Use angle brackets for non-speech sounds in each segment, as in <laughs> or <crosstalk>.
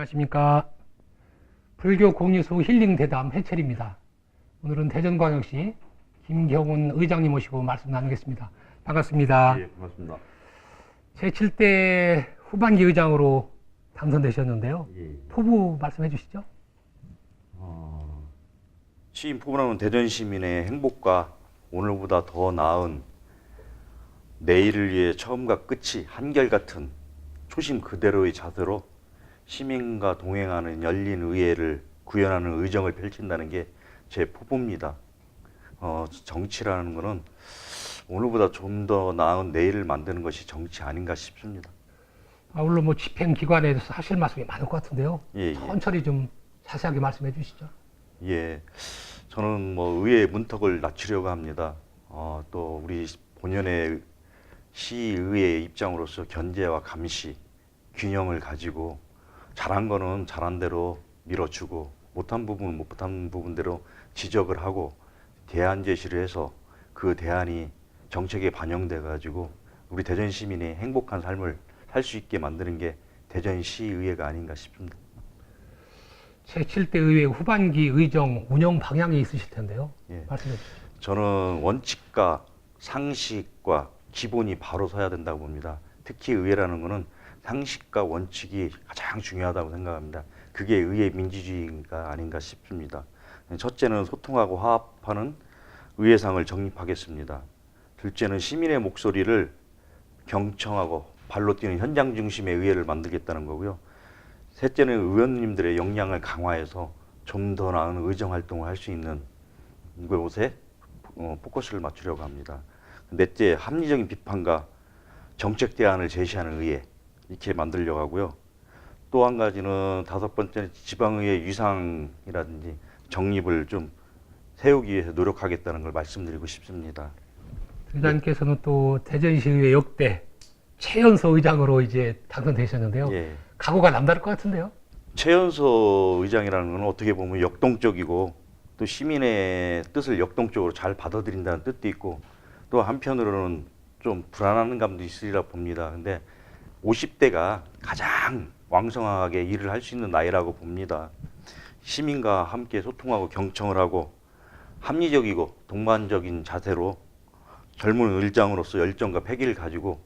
안녕하십니까. 불교 공유수 힐링 대담 해철입니다. 오늘은 대전광역시 김경훈 의장님 모시고 말씀 나누겠습니다. 반갑습니다. 예, 고맙습니다. 제7대 후반기 의장으로 당선되셨는데요. 예. 포부 말씀해 주시죠. 어, 시인 포부라는 대전 시민의 행복과 오늘보다 더 나은 내일을 위해 처음과 끝이 한결같은 초심 그대로의 자세로 시민과 동행하는 열린 의회를 구현하는 의정을 펼친다는 게 제 포부입니다. 어, 정치라는 것은 오늘보다 좀 더 나은 내일을 만드는 것이 정치 아닌가 싶습니다. 아울러 뭐 집행 기관에 대해서 하실 말씀이 많을 것 같은데요. 예, 예. 천천히 좀 자세하게 말씀해 주시죠. 예, 저는 뭐 의회 문턱을 낮추려고 합니다. 어, 또 우리 본연의 시의회의 입장으로서 견제와 감시, 균형을 가지고 잘한 거는 잘한 대로 밀어주고 못한 부분은 못한 부분대로 지적을 하고 대안 제시를 해서 그 대안이 정책에 반영돼 가지고 우리 대전 시민이 행복한 삶을 살 수 있게 만드는 게 대전시의회가 아닌가 싶습니다. 제7대 의회 후반기 의정 운영 방향이 있으실 텐데요. 예. 말씀해 주시죠. 저는 원칙과 상식과 기본이 바로 서야 된다고 봅니다. 특히 의회라는 것은 상식과 원칙이 가장 중요하다고 생각합니다. 그게 의회 민주주의가 아닌가 싶습니다. 첫째는 소통하고 화합하는 의회상을 정립하겠습니다. 둘째는 시민의 목소리를 경청하고 발로 뛰는 현장 중심의 의회를 만들겠다는 거고요. 셋째는 의원님들의 역량을 강화해서 좀 더 나은 의정 활동을 할 수 있는 곳에 어, 포커스를 맞추려고 합니다. 넷째, 합리적인 비판과 정책 대안을 제시하는 의회 이렇게 만들려고 하고요. 또 한 가지는 다섯 번째는 지방의회 위상이라든지 정립을 좀 세우기 위해서 노력하겠다는 걸 말씀드리고 싶습니다. 의장님께서는 또 대전시의회 역대 최연소 의장으로 이제 당선되셨는데요. 예. 각오가 남다를 것 같은데요. 최연소 의장이라는 건 어떻게 보면 역동적이고 또 시민의 뜻을 역동적으로 잘 받아들인다는 뜻도 있고 또 한편으로는 좀 불안한 감도 있으리라 봅니다. 근데 50대가 가장 왕성하게 일을 할 수 있는 나이라고 봅니다. 시민과 함께 소통하고 경청을 하고 합리적이고 동반적인 자세로 젊은 의장으로서 열정과 패기를 가지고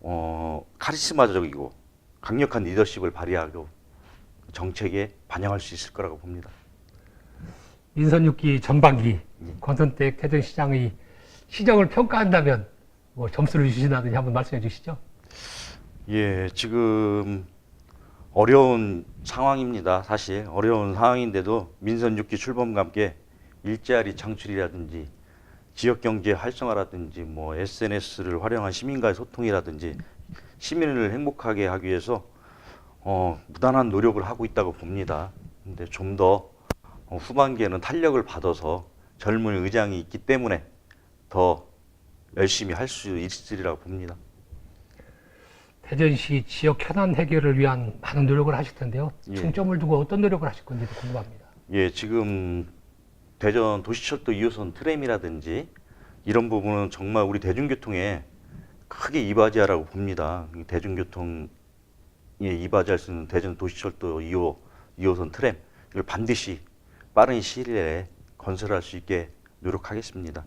어, 카리스마적이고 강력한 리더십을 발휘하고 정책에 반영할 수 있을 거라고 봅니다. 민선 6기 전반기 예. 권선택 대전시장의 시정을 평가한다면 뭐 점수를 주신다든지 한번 말씀해 주시죠. 예, 지금 어려운 상황입니다. 사실 어려운 상황인데도 민선 6기 출범과 함께 일자리 창출이라든지 지역 경제 활성화라든지 뭐 SNS를 활용한 시민과의 소통이라든지 시민을 행복하게 하기 위해서 어, 무단한 노력을 하고 있다고 봅니다. 근데 좀더 어, 후반기에는 탄력을 받아서 젊은 의장이 있기 때문에 더 열심히 할 수 있으리라고 봅니다. 대전시 지역 현안 해결을 위한 많은 노력을 하실 텐데요. 예. 중점을 두고 어떤 노력을 하실 건지도 궁금합니다. 예, 지금 대전 도시철도 2호선 트램이라든지 이런 부분은 정말 우리 대중교통에 크게 이바지하라고 봅니다. 이 대중교통에 이바지할 수 있는 대전 도시철도 2호, 2호선 트램 이걸 반드시 빠른 시일 내에 건설할 수 있게 노력하겠습니다.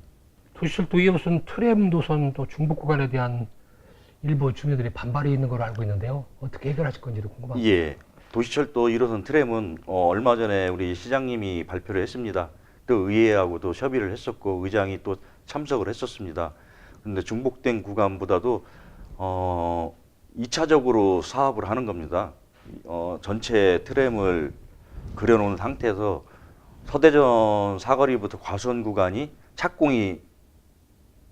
도시철도 2호선 트램 노선 또 중북 구간에 대한 일부 주민들의 반발이 있는 걸로 알고 있는데요. 어떻게 해결하실 건지도 궁금합니다. 예. 도시철도 1호선 트램은 어, 얼마 전에 우리 시장님이 발표를 했습니다. 또 의회하고도 협의를 했었고 의장이 또 참석을 했었습니다. 근데 중복된 구간보다도 어, 2차적으로 사업을 하는 겁니다. 어, 전체 트램을 그려놓은 상태에서 서대전 사거리부터 과수원 구간이 착공이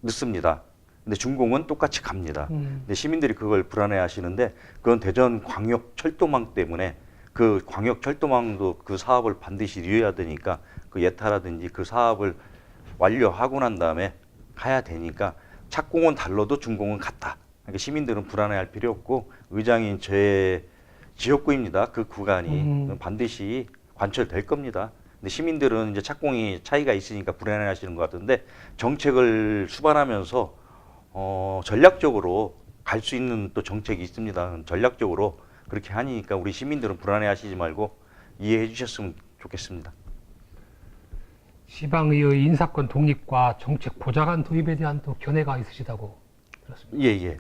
늦습니다. 근데 준공은 똑같이 갑니다. 음. 근데 시민들이 그걸 불안해 하시는데 그건 대전 광역 철도망 때문에 그 광역 철도망도 그 사업을 반드시 이루어야 되니까 그 예타라든지 그 사업을 완료하고 난 다음에 가야 되니까 착공은 달라도 준공은 같다. 그러니까 시민들은 불안해 할 필요 없고 의장인 제 지역구입니다. 그 구간이 음. 반드시 관철될 겁니다. 근데 시민들은 이제 착공이 차이가 있으니까 불안해 하시는 것 같은데 정책을 수반하면서 어, 전략적으로 갈 수 있는 또 정책이 있습니다. 전략적으로 그렇게 하니까 우리 시민들은 불안해하시지 말고 이해해 주셨으면 좋겠습니다. 지방의회 인사권 독립과 정책 보좌관 도입에 대한 또 견해가 있으시다고 들었습니다. 예, 예.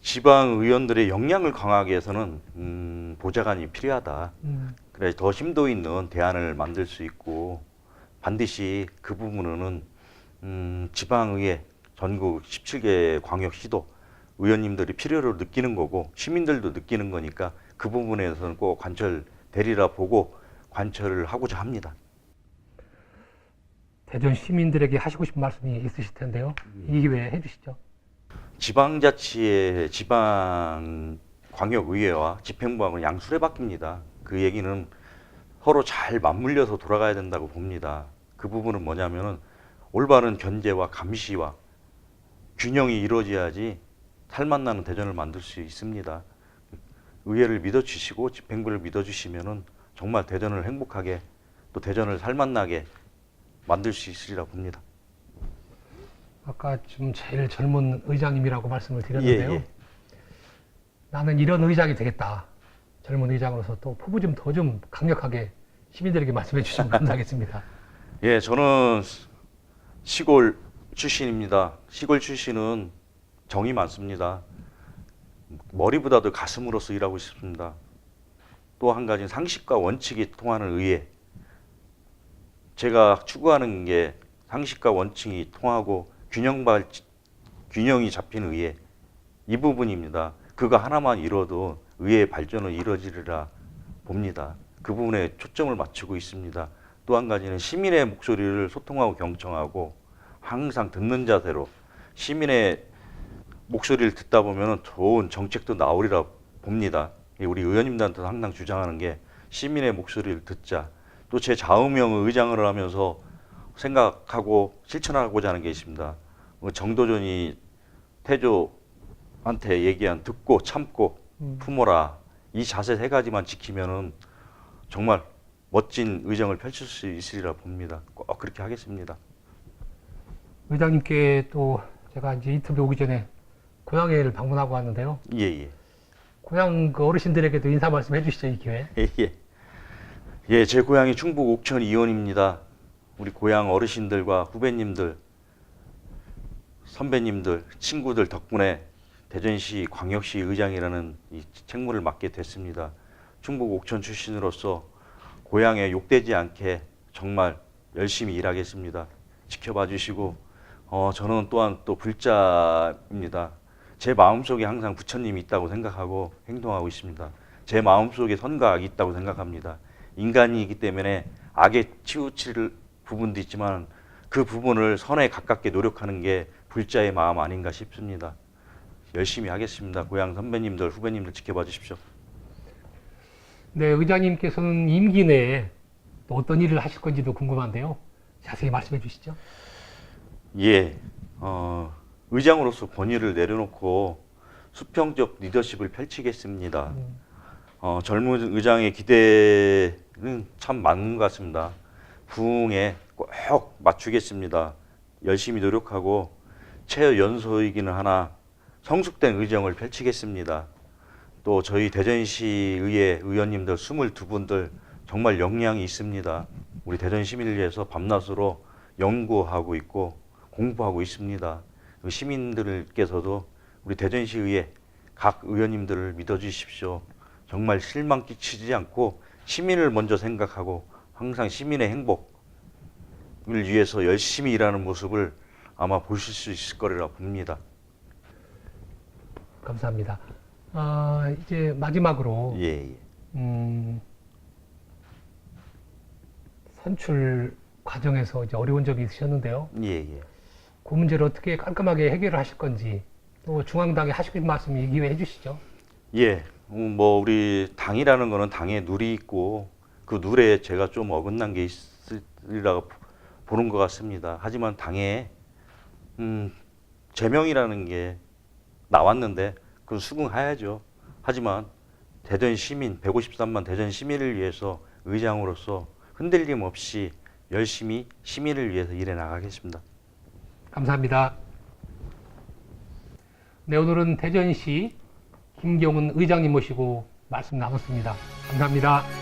지방 의원들의 역량을 강화하기 위해서는 음, 보좌관이 필요하다. 음, 그래 더 심도 있는 대안을 만들 수 있고 반드시 그 부분은 음, 지방의회 전국 17개 광역시도 의원님들이 필요로 느끼는 거고 시민들도 느끼는 거니까 그 부분에서는 꼭 관철 되리라 보고 관철을 하고자 합니다. 대전 시민들에게 하시고 싶은 말씀이 있으실 텐데요. 이 기회에 해주시죠. 지방자치의 지방 광역의회와 집행부하고는 양수레 바뀝니다. 그 얘기는 서로 잘 맞물려서 돌아가야 된다고 봅니다. 그 부분은 뭐냐면은 올바른 견제와 감시와 균형이 이루어져야지 살맛나는 대전을 만들 수 있습니다. 의회를 믿어주시고 집행부를 믿어주시면은 정말 대전을 행복하게 또 대전을 살맛나게 만들 수 있으리라 봅니다. 아까 좀 제일 젊은 의장님이라고 말씀을 드렸는데요. 예, 예. 나는 이런 의장이 되겠다. 젊은 의장으로서 또 포부 좀 더 좀 강력하게 시민들에게 말씀해 주시면 <laughs> 감사하겠습니다. 예, 저는 시골 출신입니다. 시골 출신은 정이 많습니다. 머리보다도 가슴으로서 일하고 싶습니다. 또 한 가지는 상식과 원칙이 통하는 의회. 제가 추구하는 게 상식과 원칙이 통하고 균형 발 균형이 잡힌 의회 이 부분입니다. 그거 하나만 이뤄도 의회 발전은 이루어지리라 봅니다. 그 부분에 초점을 맞추고 있습니다. 또 한 가지는 시민의 목소리를 소통하고 경청하고 항상 듣는 자세로 시민의 목소리를 듣다 보면 좋은 정책도 나오리라 봅니다. 우리 의원님들한테 항상 주장하는 게 시민의 목소리를 듣자. 또 제 좌우명 의장을 하면서 생각하고 실천하고자 하는 게 있습니다. 어, 정도전이 태조한테 얘기한 듣고 참고 음. 품어라. 이 자세 세 가지만 지키면은 정말 멋진 의정을 펼칠 수 있으리라 봅니다. 꼭 그렇게 하겠습니다. 의장님께 또 제가 이제 인터뷰 오기 전에 고향회를 방문하고 왔는데요. 예, 예. 고향 그 어르신들에게도 인사 말씀 해 주시죠 이 기회. 예, 예. 예, 제 고향이 충북 옥천 이원입니다. 우리 고향 어르신들과 후배님들, 선배님들, 친구들 덕분에 대전시 광역시 의장이라는 이 책무를 맡게 됐습니다. 충북 옥천 출신으로서 고향에 욕되지 않게 정말 열심히 일하겠습니다. 지켜봐 주시고 어, 저는 또한 또 불자입니다. 제 마음속에 항상 부처님이 있다고 생각하고 행동하고 있습니다. 제 마음속에 선과 악이 있다고 생각합니다. 인간이기 때문에 악에 치우칠 부분도 있지만 그 부분을 선에 가깝게 노력하는 게 불자의 마음 아닌가 싶습니다. 열심히 하겠습니다. 고향 선배님들, 후배님들 지켜봐 주십시오. 네, 의장님께서는 임기 내에 또 어떤 일을 하실 건지도 궁금한데요. 자세히 말씀해 주시죠. 예, 어, 의장으로서 권위를 내려놓고 수평적 리더십을 펼치겠습니다. 음. 어, 젊은 의장의 기대는 참 많은 것 같습니다. 부흥에 꼭 맞추겠습니다. 열심히 노력하고 최연소이기는 하나 성숙된 의정을 펼치겠습니다. 또 저희 대전시 의회 의원님들 22분들 정말 역량이 있습니다. 우리 대전 시민을 위해서 밤낮으로 연구하고 있고 공부하고 있습니다. 그 시민들께서도 우리 대전시 의회 각 의원님들을 믿어주십시오. 정말 실망 끼치지 않고 시민을 먼저 생각하고 항상 시민의 행복을 위해서 열심히 일하는 모습을 아마 보실 수 있을 거리라 봅니다. 감사합니다. 아, 이제 마지막으로 예, 예. 음, 선출 과정에서 이제 어려운 점이 있으셨는데요. 예, 예. 그 문제를 어떻게 깔끔하게 해결을 하실 건지 또 중앙당에 싶은 말씀 이 기회 해주시죠. 예, 음, 뭐 우리 당이라는 거는 당의 룰이 있고 그 룰에 제가 좀 어긋난 게 있으리라고 보는 것 같습니다. 하지만 당에 음, 제명이라는 게 나왔는데 그건 수긍해야죠. 하지만 대전 시민 153만 대전 시민을 위해서 의장으로서 흔들림 없이 열심히 시민을 위해서 일해 나가겠습니다. 감사합니다. 네, 오늘은 대전시 김경훈 의장님 모시고 말씀 나눴습니다. 감사합니다.